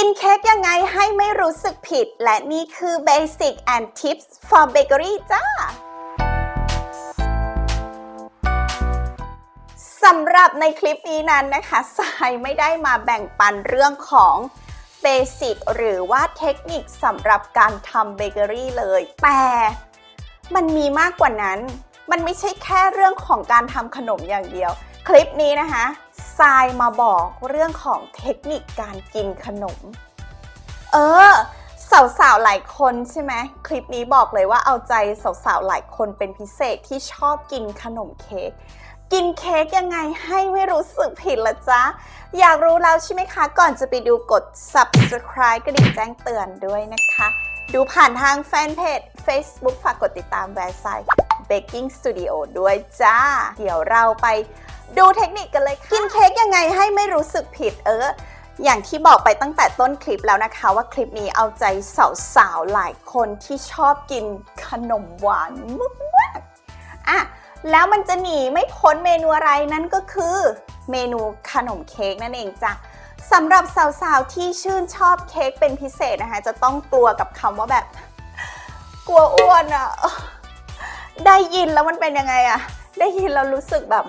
กินเค้กยังไงให้ไม่รู้สึกผิด และนี่คือ Basic and Tips for Bakery จ้าสำหรับในคลิปนี้นั้นนะคะสายไม่ได้มาแบ่งปันเรื่องของเบสิกหรือว่าเทคนิคสำหรับการทำเบเกอรี่เลย แต่มันมีมากกว่านั้น มันไม่ใช่แค่เรื่องของการทำขนมอย่างเดียว คลิปนี้นะคะ ทรายมาบอกเรื่องของเทคนิคการกินขนม เออ สาวๆ หลายคนใช่ไหมคลิปนี้บอกเลยว่าเอาใจสาวๆ หลายคนเป็นพิเศษที่ชอบกินขนมเค้กกินเค้กยังไงให้ไม่รู้สึกผิดละจ๊ะ อยากรู้แล้วใช่ไหมคะ ก่อนจะไปดูกด subscribe กระดิ่งแจ้งเตือนด้วยนะคะ ดูผ่านทางแฟนเพจ Facebook ฝากกดติดตามแวร์ไซ Baking Studio ด้วยจ้า เดี๋ยวเราไป ดูเทคนิคกันเลยค่ะกินเค้กยังไงให้ไม่รู้สึกผิดเออ อย่างที่บอกไปตั้งแต่ต้นคลิปแล้วนะคะ ว่าคลิปนี้เอาใจสาวๆหลายคนที่ชอบกินขนมหวานมากๆอะแล้วมันจะหนีไม่พ้นเมนูอะไรนั่นก็คือเมนูขนมเค้กนั่นเองจ้ะสำหรับสาวๆที่ชื่นชอบเค้กเป็นพิเศษนะคะ จะต้องกลัวกับคำว่าแบบ กลัวอ้วนอะ่ะได้ยินแล้วมันเป็นยังไงอะได้ยินแล้วรู้สึกแบบ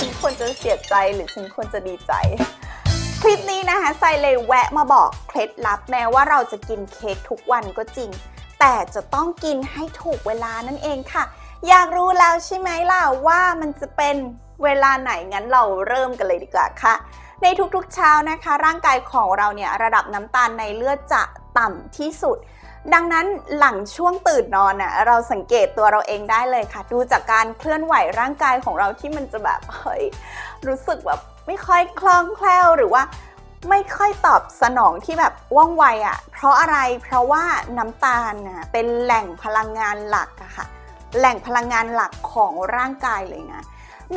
ฉันควรจะเสียใจหรือฉันควรจะดีใจ คลิปนี้นะคะไซเลยแวะมาบอกเคล็ดลับแม้ว่าเราจะกินเค้กทุกวันก็จริง แต่จะต้องกินให้ถูกเวลานั่นเองค่ะ อยากรู้แล้วใช่ไหมล่ะว่ามันจะเป็นเวลาไหนงั้นเราเริ่มกันเลยดีกว่าค่ะ ในทุกๆเช้านะคะ ร่างกายของเราเนี่ยระดับน้ำตาลในเลือดจะต่ำที่สุด ดังนั้นหลังช่วงตื่นนอนน่ะเราสังเกตตัวเราเองได้เลยค่ะ ดูจากการเคลื่อนไหวร่างกายของเราที่มันจะแบบเฮ้ยรู้สึกแบบไม่ค่อยคล่องแคล่วหรือว่าไม่ค่อยตอบสนองที่แบบว่องไวอะ่ะ เพราะอะไร เพราะว่าน้ำตาลน่ะเป็นแหล่งพลังงานหลักอะค่ะ แหล่งพลังงานหลักของร่างกายเลยนะ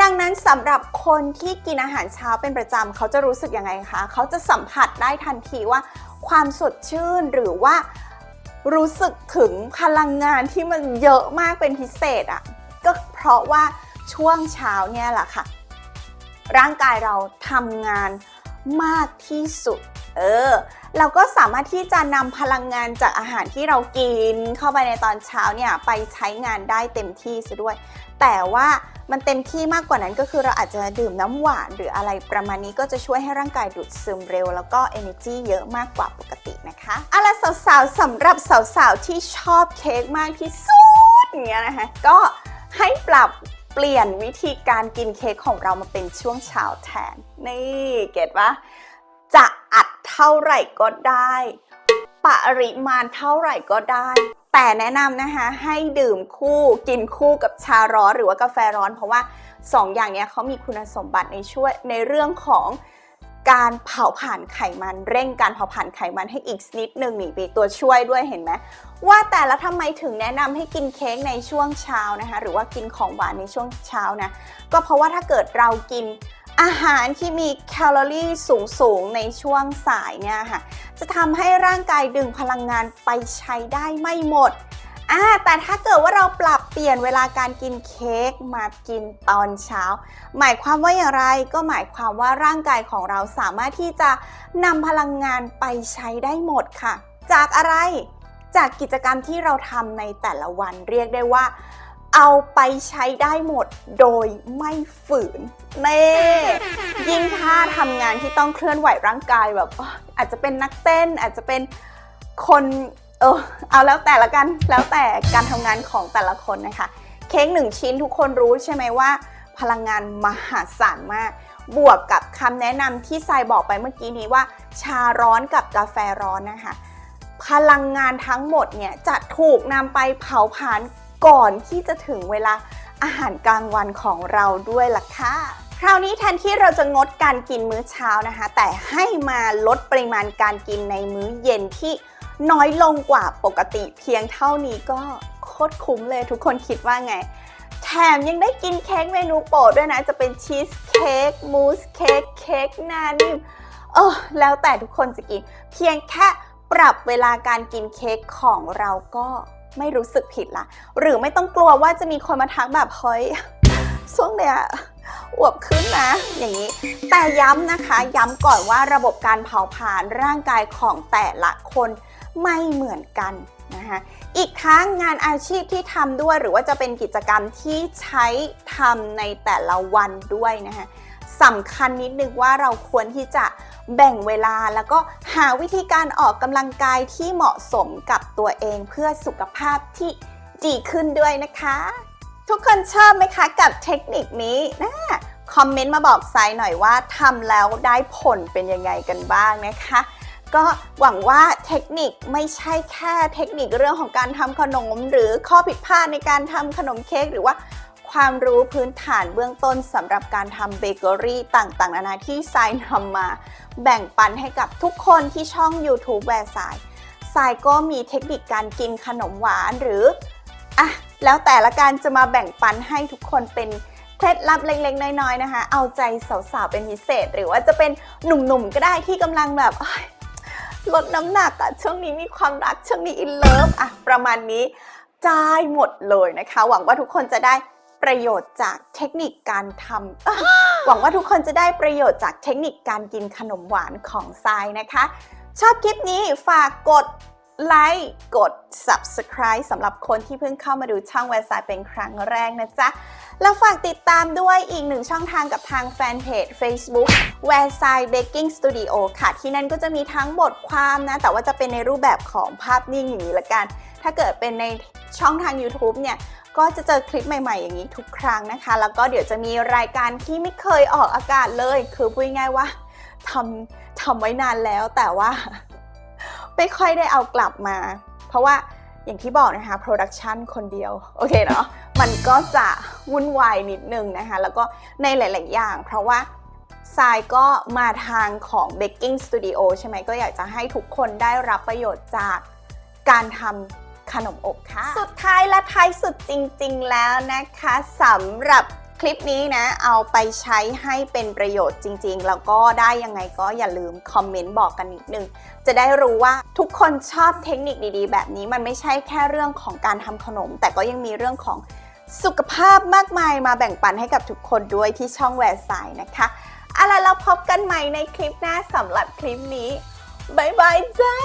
ดังนั้นสำหรับคนที่กินอาหารเช้าเป็นประจำเขาจะรู้สึกยังไงคะ เขาจะสัมผัสได้ทันทีว่า ความสดชื่นหรือว่า รู้สึกถึงพลังงานที่มันเยอะมากเป็นพิเศษอะ่ะก็เพราะว่าช่วงเช้าเนี่ยแหละค่ะ ร่างกายเราทำงานมากที่สุด เออ เราก็สามารถที่จะนำพลังงานจากอาหารที่เรากินเข้าไปในตอนเช้าเนี่ยไปใช้งานได้เต็มที่ซะด้วย แต่ว่า มันเต็มที่มากกว่านั้นก็คือเราอาจจะดื่มน้ำหวานหรืออะไรประมาณนี้ก็จะช่วยให้ร่างกายดูดซึมเร็ว แล้วก็ energy เยอะมากกว่าปกตินะคะเอาล่ะสาวๆสำหรับสาวๆที่ชอบเค้กมากที่สุดอย่างเงี้ยนะคะก็ให้ปรับเปลี่ยนวิธีการกินเค้กของเรามาเป็นช่วงเช้าแทน นี่เก็ตปะจะอัดเท่าไหร่ก็ได้ ปริมาณเท่าไหร่ก็ได้ แต่แนะนำนะคะให้ดื่มคู่กินคู่กับชาร้อนหรือว่ากาแฟร้อน เพราะว่า 2 อย่างนี้เขามีคุณสมบัติในช่วยในเรื่องของการเผาผลาญไขมันเร่งการเผาผลาญไขมันให้อีกนิดหนึ่งนี่มีตัวช่วยด้วยเห็นไหมว่าแต่แล้วทำไมถึงแนะนำให้กินเค้กในช่วงเช้านะคะหรือว่ากินของหวานในช่วงเช้านะก็เพราะว่าถ้าเกิดเรากิน อาหารที่มีแคลอรี่สูงๆ ในช่วงสายเนี่ยค่ะ จะทำให้ร่างกายดึงพลังงานไปใช้ได้ไม่หมดอ่าแต่ถ้าเกิดว่าเราปรับเปลี่ยนเวลาการกินเค้กมากินตอนเช้า หมายความว่าอย่างไรก็หมายความว่าร่างกายของเราสามารถที่จะนำพลังงานไปใช้ได้หมดค่ะ จากอะไรจากกิจกรรมที่เราทำในแต่ละวันเรียกได้ว่า เอาไปใช้ได้หมดโดยไม่ฝืนเน่ยิ่งถ้าทำงานที่ต้องเคลื่อนไหวร่างกายแบบอะอาจจะเป็นนักเต้นอาจจะเป็นคนเออเอาแล้วแต่ละกันแล้วแต่การทำงานของแต่ละคนนะคะ เค้กหนึ่งชิ้นทุกคนรู้ใช่ไหมว่า พลังงานมหาศาลมาก บวกกับคำแนะนำที่ทรายบอกไปเมื่อกี้นี้ว่า ชาร้อนกับกาแฟร้อนนะคะพลังงานทั้งหมดเนี่ยจะถูกนำไปเผาผลาญ ก่อนที่จะถึงเวลาอาหารกลางวันของเราด้วยล่ะค่ะคราวนี้แทนที่เราจะงดการกินมื้อเช้านะคะ แต่ให้มาลดปริมาณการกินในมื้อเย็นที่น้อยลงกว่าปกติเพียงเท่านี้ก็โคตรคุ้มเลยทุกคนคิดว่าไง แถมยังได้กินเค้กเมนูโปรดด้วยนะ จะเป็นชีสเค้กมูสเค้กเค้กหนานิ่มเออแล้วแต่ทุกคนจะกิน เพียงแค่ปรับเวลาการกินเค้กของเราก็ ไม่รู้สึกผิดละ หรือไม่ต้องกลัวว่าจะมีคนมาทักแบบเฮ้ยช่วงเนี้ยอวบขึ้นนะ อย่างนี้ แต่ย้ำนะคะ ย้ำก่อนว่าระบบการเผาผลาญร่างกายของแต่ละคนไม่เหมือนกันนะคะอีกทั้งงานอาชีพที่ทำด้วยหรือว่าจะเป็นกิจกรรมที่ใช้ทำในแต่ละวันด้วยนะคะ สำคัญนิดนึงว่าเราควรที่จะแบ่งเวลาแล้วก็หาวิธีการออกกำลังกายที่เหมาะสมกับตัวเองเพื่อสุขภาพที่ดีขึ้นด้วยนะคะ ทุกคนชอบไหมคะกับเทคนิคนี้นะคอมเมนต์มาบอกไซน์หน่อยว่าทำแล้วได้ผลเป็นยังไงกันบ้างนะคะ ก็หวังว่าเทคนิคไม่ใช่แค่เทคนิคเรื่องของการทำขนม หรือข้อผิดพลาดในการทำขนมเค้กหรือว่า ความรู้พื้นฐานเบื้องต้นสำหรับการทำเบเกอรี่ต่างๆ นานาที่ทรายนำมา แบ่งปันให้กับทุกคนที่ช่อง YouTube แวร์สายทรายก็มีเทคนิคการกินขนมหวานหรืออะแล้วแต่ละการจะมาแบ่งปันให้ทุกคนเป็นเคล็ดลับเล็กๆ น้อยๆนะคะ เอาใจสาวๆ เป็นพิเศษ หรือว่าจะเป็นหนุ่มๆ ก็ได้ที่กำลังแบบลดน้ำหนักอะช่วงนี้มีความรักช่วงนี้อินเลิฟอะประมาณนี้จ่ายหมดเลยนะคะ หวังว่าทุกคนจะได้ ประโยชน์จากเทคนิคการทำหวังว่าทุกคนจะได้ประโยชน์จากเทคนิคการกินขนมหวานของทรายนะคะ ชอบคลิปนี้ฝากกดไลค์กด subscribe สำหรับคนที่เพิ่งเข้ามาดูช่องแวร์ซายเป็นครั้งแรกนะจ๊ะ แล้วฝากติดตามด้วยอีกหนึ่งช่องทางกับทางแฟนเพจ Facebook w e r s i d e Baking Studio ค่ะ ที่นั่นก็จะมีทั้งบทความนะ แต่ว่าจะเป็นในรูปแบบของภาพนิ่งอย่างนี้ละกัน ถ้าเกิดเป็นในช่องทาง YouTube เนี่ย ก็จะเจอคลิปใหม่ๆ อย่างนี้ทุกครั้งนะคะ แล้วก็เดี๋ยวจะมีรายการที่ไม่เคยออกอากาศเลย คือพูดง่ายว่าทำทำไว้นานแล้วแต่ว่า ไม่ค่อยได้เอากลับมา เพราะว่าอย่างที่บอกนะคะโปรดักชันคนเดียว โอเคเนาะมันก็จะวุ่นวายนิดนึงนะคะ แล้วก็ในหลาย ๆ อย่าง เพราะว่าทรายก็มาทางของ Baking Studio ใช่ไหมก็อยากจะให้ทุกคนได้รับประโยชน์จากการทำ ขนมอบค่ะ สุดท้ายและท้ายสุดจริง ๆ แล้วนะคะสำหรับคลิปนี้นะ เอาไปใช้ให้เป็นประโยชน์จริง ๆ แล้วก็ได้ยังไงก็อย่าลืมคอมเมนต์บอกกันนิดนึง จะได้รู้ว่าทุกคนชอบเทคนิคดีๆ แบบนี้มันไม่ใช่แค่เรื่องของการทำขนม แต่ก็ยังมีเรื่องของสุขภาพมากมายมาแบ่งปันให้กับทุกคนด้วยที่ช่องแวร์สายนะคะเอาล่ะเราพบกันใหม่ในคลิปหน้าสำหรับคลิปนี้บายบายจ้า